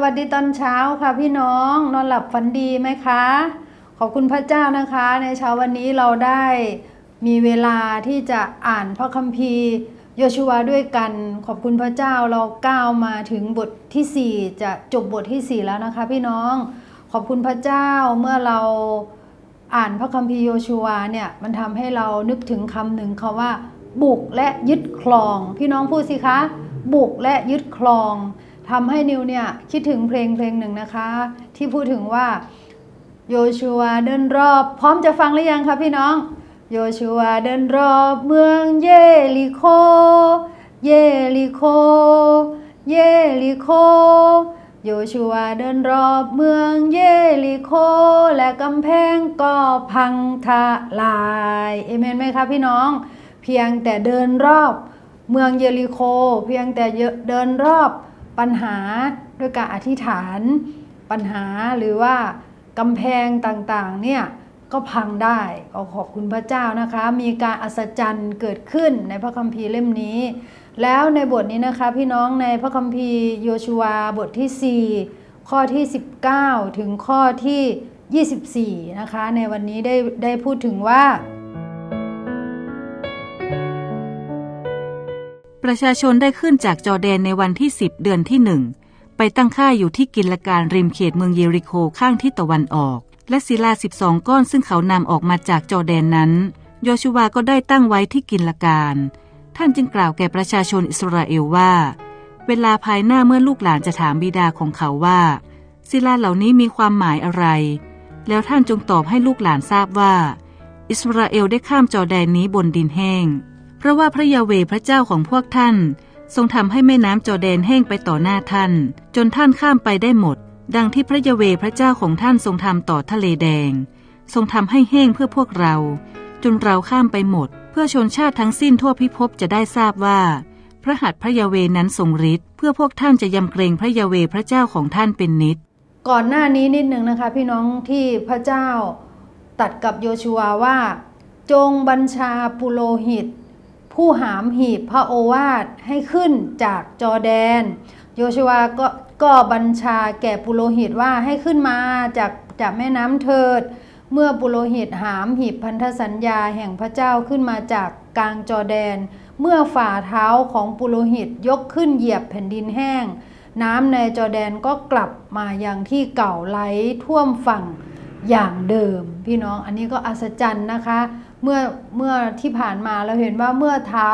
วัสดีตอนเช้าค่ะพี่น้องนอนหลับฝันดีไหมคะ ขอบคุณพระเจ้านะคะ ในเช้าวันนี้เราได้มีเวลาที่จะอ่านพระคัมภีร์โยชูวาด้วยกัน ขอบคุณพระเจ้าเราก้าวมาถึงบทที่ 4 จะจบบทที่ 4 แล้วนะคะ พี่น้องขอบคุณพระเจ้าเมื่อเราอ่านพระคัมภีร์โยชูวาเนี่ยมันทำให้เรานึกถึงคำหนึ่งคาว่า บุกและยึดครอง พี่น้องพูดสิคะ บุกและยึดครอง ทำให้นิวเนี่ยคิดถึงเพลงเพลงหนึ่งนะคะ ที่พูดถึงว่าโยชัวเดินรอบ พร้อมจะฟังหรือยังคะพี่น้องโยชัวเดินรอบเมืองเยริโค เยริโค เยริโค โยชัวเดินรอบเมืองเยริโค และกำแพงก็พังทลายเอเมนไหมคะพี่น้อง เพียงแต่เดินรอบเมืองเยริโค เพียงแต่เดินรอบ ปัญหาด้วยการอธิษฐาน ปัญหาหรือว่ากำแพงต่างๆเนี่ยก็พังได้ก็ขอบคุณพระเจ้านะคะ มีการอัศจรรย์เกิดขึ้นในพระคัมภีร์เล่มนี้ แล้วในบทนี้นะคะพี่น้องในพระคัมภีร์โยชูวาบทที่ 4 ข้อที่ 19 ถึงข้อที่ 24 นะคะ ในวันนี้ได้ได้พูดถึงว่า ประชาชนได้ขึ้นจากจอแดนในวันที่ 10 เดือนที่หนึ่งไปตั้งค่ายอยู่ที่กินละการริมเขตเมืองเยริโคข้างทิศตะวันออก และศิลา 12 ก้อนซึ่งเขานำออกมาจากจอแดนนั้น โยชูวาก็ได้ตั้งไว้ที่กินละการ ท่านจึงกล่าวแก่ประชาชนอิสราเอลว่า เวลาภายหน้าเมื่อลูกหลานจะถามบิดาของเขาว่า ศิลาเหล่านี้มีความหมายอะไร แล้วท่านจงตอบให้ลูกหลานทราบว่า อิสราเอลได้ข้ามจอแดนนี้บนดินแห้ง เพราะว่าพระยาเวพระเจ้าของพวกท่าน ทรงทำให้แม่น้ำจอแดนแห้งไปต่อหน้าท่าน จนท่านข้ามไปได้หมด ดังที่พระยาเวพระเจ้าของท่านทรงทำต่อทะเลแดง ทรงทำให้แห้งเพื่อพวกเรา จนเราข้ามไปหมด เพื่อชนชาติทั้งสิ้นทั่วพิภพจะได้ทราบว่า พระหัตถ์พระยาเวนั้นทรงฤทธิ์เพื่อพวกท่านจะยำเกรงพระยาเวพระเจ้าของท่านเป็นนิดก่อนหน้านี้นิดหนึ่งนะคะ พี่น้องที่พระเจ้าตัดกับโยชัวว่า จงบัญชาปุโรหิต ผู้หามหีบพระโอวาทให้ขึ้นจากจอแดน โยชัวก็ก็บัญชาแก่ปุโรหิตว่าให้ขึ้นมาจากจากแม่น้ำเถิด เมื่อปุโรหิตหามหีบพันธสัญญาแห่งพระเจ้าขึ้นมาจากกลางจอแดน เมื่อฝ่าเท้าของปุโรหิตยกขึ้นเหยียบแผ่นดินแห้ง น้ำในจอแดนก็กลับมาอย่างที่เก่าไหลท่วมฝั่งอย่างเดิม พี่น้องอันนี้ก็อัศจรรย์นะคะ เมื่อเมื่อที่ผ่านมาเราเห็นว่าเมื่อเท้า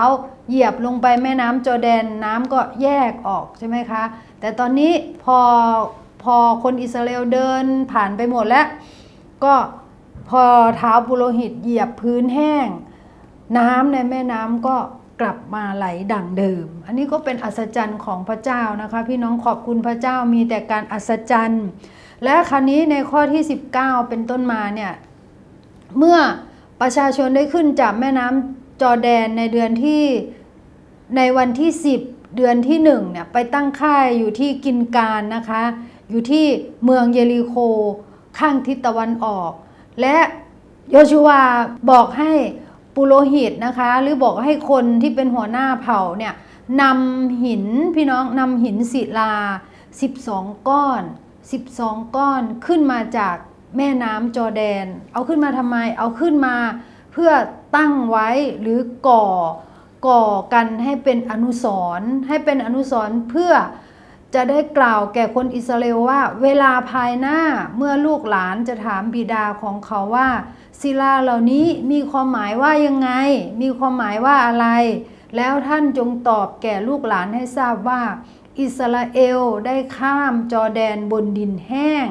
เหยียบลงไปแม่น้ำจอแดนน้ำก็แยกออกใช่ไหมคะ แต่ตอนนี้พอพอคนอิสราเอลเดินผ่านไปหมดแล้ว ก็พอเท้าปุโรหิตเหยียบพื้นแห้ง น้ำในแม่น้ำก็กลับมาไหลดั่งเดิม อันนี้ก็เป็นอัศจรรย์ของพระเจ้านะคะ พี่น้องขอบคุณพระเจ้ามีแต่การอัศจรรย์ และคราวนี้ในข้อที่ 19 เป็นต้นมาเนี่ยเมื่อ ประชาชนได้ขึ้นจากแม่น้ำจอแดนในเดือนที่ในวันที่ 10 เดือนที่1เนี่ยไปตั้งค่ายอยู่ที่กินการนะคะ อยู่ที่เมืองเยริโคข้างทิศตะวันออก และโยชูวาบอกให้ปุโรหิตนะคะ หรือบอกให้คนที่เป็นหัวหน้าเผ่าเนี่ยนำหินพี่น้องนำหินศิลา 12 ก้อน 12 ก้อนขึ้นมาจาก แม่น้ำจอแดน เอาขึ้นมาทำไม เอาขึ้นมาเพื่อตั้งไว้หรือก่อก่อกันให้เป็นอนุสรณ์ให้เป็นอนุสรณ์เพื่อจะได้กล่าวแก่คนอิสราเอลว่า เวลาภายหน้าเมื่อลูกหลานจะถามบิดาของเขาว่าศิลาเหล่านี้มีความหมายว่ายังไง มีความหมายว่าอะไร แล้วท่านจงตอบแก่ลูกหลานให้ทราบว่า อิสราเอลได้ข้ามจอแดนบนดินแห้ง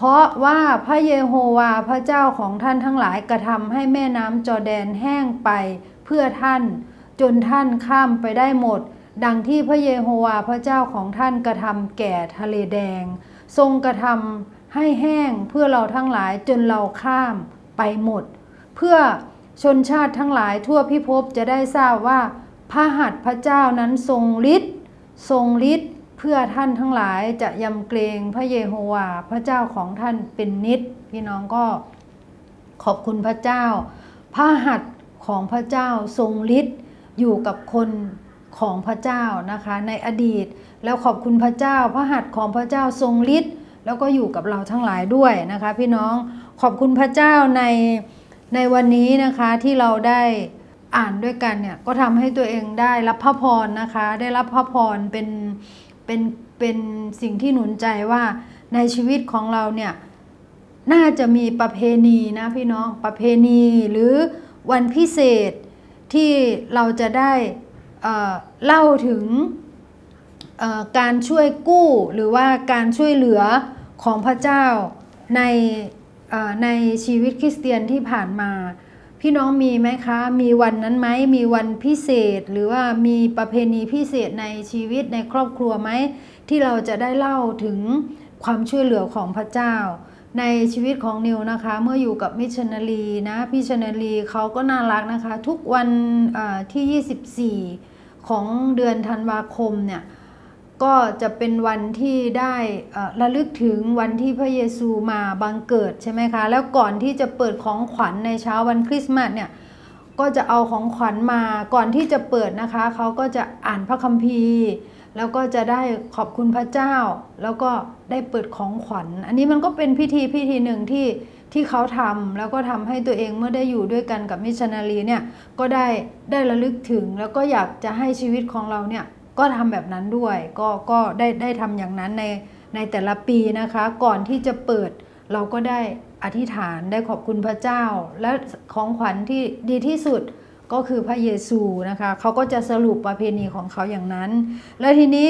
เพราะว่าพระเยโฮวาพระเจ้าของท่านทั้งหลายกระทำให้แม่น้ำจอแดนแห้งไปเพื่อท่าน จนท่านข้ามไปได้หมด ดังที่พระเยโฮวาพระเจ้าของท่านกระทำแก่ทะเลแดง ทรงกระทำให้แห้งเพื่อเราทั้งหลายจนเราข้ามไปหมด เพื่อชนชาติทั้งหลายทั่วพิภพจะได้ทราบว่าพระหัตถ์พระเจ้านั้นทรงฤทธิ์ทรงฤทธิ์ เพื่อท่านทั้งหลายจะยำเกรงพระเยโฮวาพระเจ้าของท่านเป็นนิด พี่น้องก็ขอบคุณพระเจ้า พระหัตถ์ของพระเจ้าทรงฤทธิ์อยู่กับคนของพระเจ้านะคะในอดีต แล้วขอบคุณพระเจ้า พระหัตถ์ของพระเจ้าทรงฤทธิ์แล้วก็อยู่กับเราทั้งหลายด้วยนะคะ พี่น้องขอบคุณพระเจ้าในในวันนี้นะคะที่เราได้อ่านด้วยกันเนี่ยก็ทำให้ตัวเองได้รับพระพรนะคะ ได้รับพระพรเป็น เป็นเป็นสิ่งที่หนุนใจว่าในชีวิตของเราเนี่ยน่าจะมีประเพณีนะพี่น้องประเพณีหรือวันพิเศษที่เราจะได้เอ่อเล่าถึงการช่วยกู้หรือว่าการช่วยเหลือของพระเจ้าในในชีวิตคริสเตียนที่ผ่านมา พี่น้องมีไหมคะ มีวันนั้นไหม มีวันพิเศษ หรือว่ามีประเพณีพิเศษในชีวิตในครอบครัวไหม ที่เราจะได้เล่าถึงความช่วยเหลือของพระเจ้า ในชีวิตของนิวนะคะ เมื่ออยู่กับมิชชันนารีนะพี่ชนารีเขาก็น่ารักนะคะ ทุกวันเอ่อที่ 24 ของเดือนธันวาคมเนี่ย ก็จะเป็นวันที่ได้ระลึกถึงวันที่พระเยซูมาบังเกิดใช่ไหมคะ แล้วก่อนที่จะเปิดของขวัญในเช้าวันคริสต์มาสเนี่ยก็จะเอาของขวัญมาก่อนที่จะเปิดนะคะ เขาก็จะอ่านพระคัมภีร์ แล้วก็จะได้ขอบคุณพระเจ้า แล้วก็ได้เปิดของขวัญ อันนี้มันก็เป็นพิธีพิธีหนึ่งที่ที่เขาทำแล้วก็ทำให้ตัวเองเมื่อได้อยู่ด้วยกันกับมิชชันนารีเนี่ยก็ได้ได้ระลึกถึงแล้วก็อยากจะให้ชีวิตของเราเนี่ย ก็ทำแบบนั้นด้วย ก็ก็ได้ได้ทำอย่างนั้นในในแต่ละปีนะคะ ก่อนที่จะเปิดเราก็ได้อธิษฐานได้ขอบคุณพระเจ้า และของขวัญที่ดีที่สุดก็คือพระเยซูนะคะเขาก็จะสรุปประเพณีของเขาอย่างนั้น และทีนี้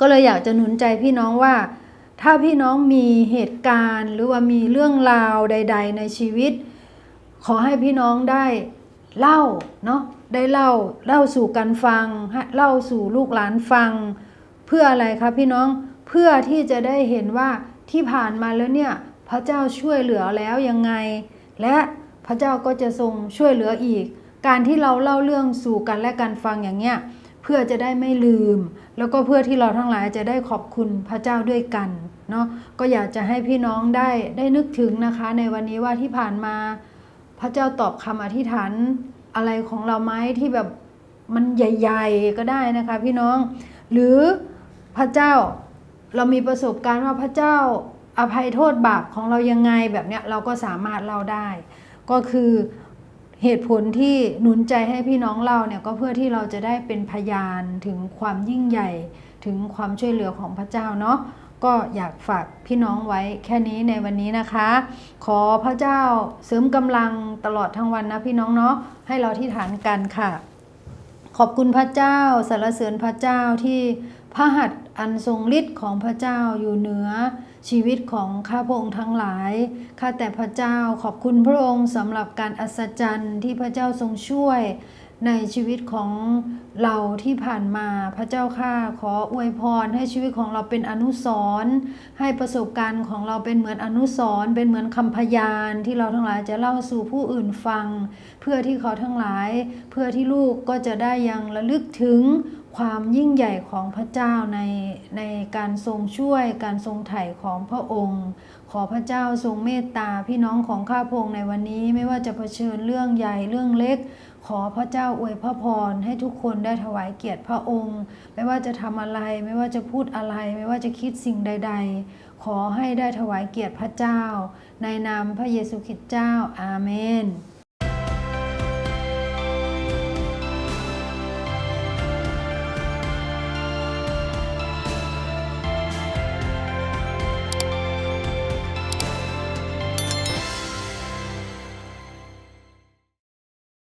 ก็เลยอยากจะหนุนใจพี่น้องว่า ถ้าพี่น้องมีเหตุการณ์ หรือว่ามีเรื่องราวใด ๆ ในชีวิต ขอให้พี่น้องได้ เล่าเนาะได้เล่าเล่าสู่กันฟังเล่าสู่ลูกหลานฟัง เพื่ออะไรคะพี่น้องเพื่อที่จะได้เห็นว่าที่ผ่านมาแล้วเนี่ยพระเจ้าช่วยเหลือแล้วยังไง และพระเจ้าก็จะทรงช่วยเหลืออีก การที่เราเล่าเรื่องสู่กันและกันฟังอย่างเงี้ยเพื่อจะได้ไม่ลืม แล้วก็เพื่อที่เราทั้งหลายจะได้ขอบคุณพระเจ้าด้วยกันเนาะก็อยากจะให้พี่น้องได้ได้นึกถึงนะคะ ในวันนี้ว่าที่ผ่านมา พระเจ้าตอบคำอธิษฐานอะไรของเราไหมที่แบบมันใหญ่ ๆ ก็ได้นะคะพี่น้อง หรือพระเจ้าเรามีประสบการณ์ว่าพระเจ้าอภัยโทษบาปของเรายังไงแบบเนี้ยเราก็สามารถเล่าได้ ก็คือเหตุผลที่หนุนใจให้พี่น้องเล่าเนี่ยก็เพื่อที่เราจะได้เป็นพยานถึงความยิ่งใหญ่ถึงความช่วยเหลือของพระเจ้าเนาะ ก็อยากฝากพี่น้องไว้แค่นี้ในวันนี้นะคะ ขอพระเจ้าเสริมกำลังตลอดทั้งวันนะพี่น้องเนาะให้เราที่ฐานกันค่ะ ขอบคุณพระเจ้าสรรเสริญพระเจ้าที่พระหัตถ์อันทรงฤทธิ์ของพระเจ้าอยู่เหนือชีวิตของข้าพระองค์ทั้งหลาย ข้าแต่พระเจ้าขอบคุณพระองค์สำหรับการอัศจรรย์ที่พระเจ้าทรงช่วย ในชีวิตของเราที่ผ่านมาพระเจ้าข้าขออวยพรให้ชีวิตของเราเป็นอนุสรณ์ให้ประสบการณ์ของเราเป็นเหมือนอนุสรณ์เป็นเหมือนคำพยานที่เราทั้งหลายจะเล่าสู่ผู้อื่นฟัง เพื่อที่เขาทั้งหลาย เพื่อที่ลูกก็จะได้ยังระลึกถึง ความยิ่งใหญ่ของพระเจ้าในในการทรงช่วยการทรงไถ่ของพระองค์ ขอพระเจ้าทรงเมตตาพี่น้องของข้าพงในวันนี้ไม่ว่าจะเผชิญเรื่องใหญ่เรื่องเล็ก ขอพระเจ้าอวยพระพรให้ทุกคนได้ถวายเกียรติพระองค์ ไม่ว่าจะทำอะไรไม่ว่าจะพูดอะไร ไม่ว่าจะคิดสิ่งใด ๆ ขอให้ได้ถวายเกียรติพระเจ้า ในนามพระเยซูคริสต์เจ้าอาเมน